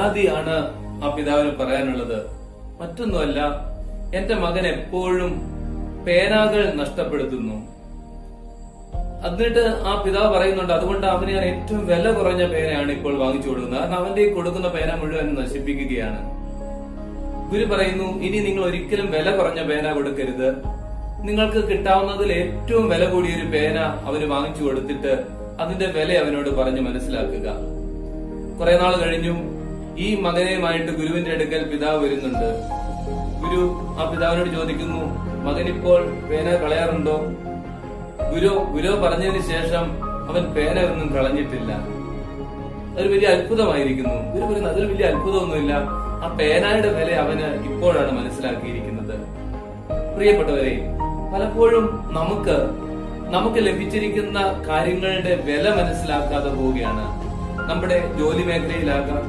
ആദിയാണ് ആ പിതാവിന് പറയാനുള്ളത്. മറ്റൊന്നുമല്ല എന്റെ മകൻ എപ്പോഴും പേനാകൾ നഷ്ടപ്പെടുത്തുന്നു. എന്നിട്ട് ആ പിതാവ് പറയുന്നുണ്ട് അതുകൊണ്ട് അവന് ഞാൻ ഏറ്റവും വില കുറഞ്ഞ പേനയാണ് ഇപ്പോൾ വാങ്ങിച്ചു കൊടുക്കുന്നത്. കാരണം അവന്റെ കൊടുക്കുന്ന പേന മുഴുവൻ നശിപ്പിക്കുകയാണ്. ഗുരു പറയുന്നു ഇനി നിങ്ങൾ ഒരിക്കലും വില കുറഞ്ഞ പേന കൊടുക്കരുത്. നിങ്ങൾക്ക് കിട്ടാവുന്നതിൽ ഏറ്റവും വില കൂടിയ ഒരു പേന അവന് വാങ്ങിച്ചു കൊടുത്തിട്ട് അതിന്റെ വില അവനോട് പറഞ്ഞു മനസ്സിലാക്കുക. കുറെ നാൾ കഴിഞ്ഞു ഈ മകനെയുമായിട്ട് ഗുരുവിന്റെ അടുക്കൽ പിതാവ് വരുന്നുണ്ട്. ഗുരു ആ പിതാവിനോട് ചോദിക്കുന്നു മകനിപ്പോൾ പേന കളയാറുണ്ടോ? ഗുരു ഗുരു പറഞ്ഞതിന് ശേഷം അവൻ പേന ഒന്നും കളഞ്ഞിട്ടില്ല. അതൊരു വലിയ അത്ഭുതമായിരിക്കുന്നു. ഗുരു പറയുന്നു അതൊരു വലിയ അത്ഭുതമൊന്നുമില്ല. ആ പേനയുടെ വില അവന് ഇപ്പോഴാണ് മനസ്സിലാക്കിയിരിക്കുന്നത്. പ്രിയപ്പെട്ടവരെ പലപ്പോഴും നമുക്ക് നമുക്ക് ലഭിച്ചിരിക്കുന്ന കാര്യങ്ങളുടെ വില മനസ്സിലാക്കാതെ പോവുകയാണ്. നമ്മുടെ ജോലി മേഖലയിലാകാം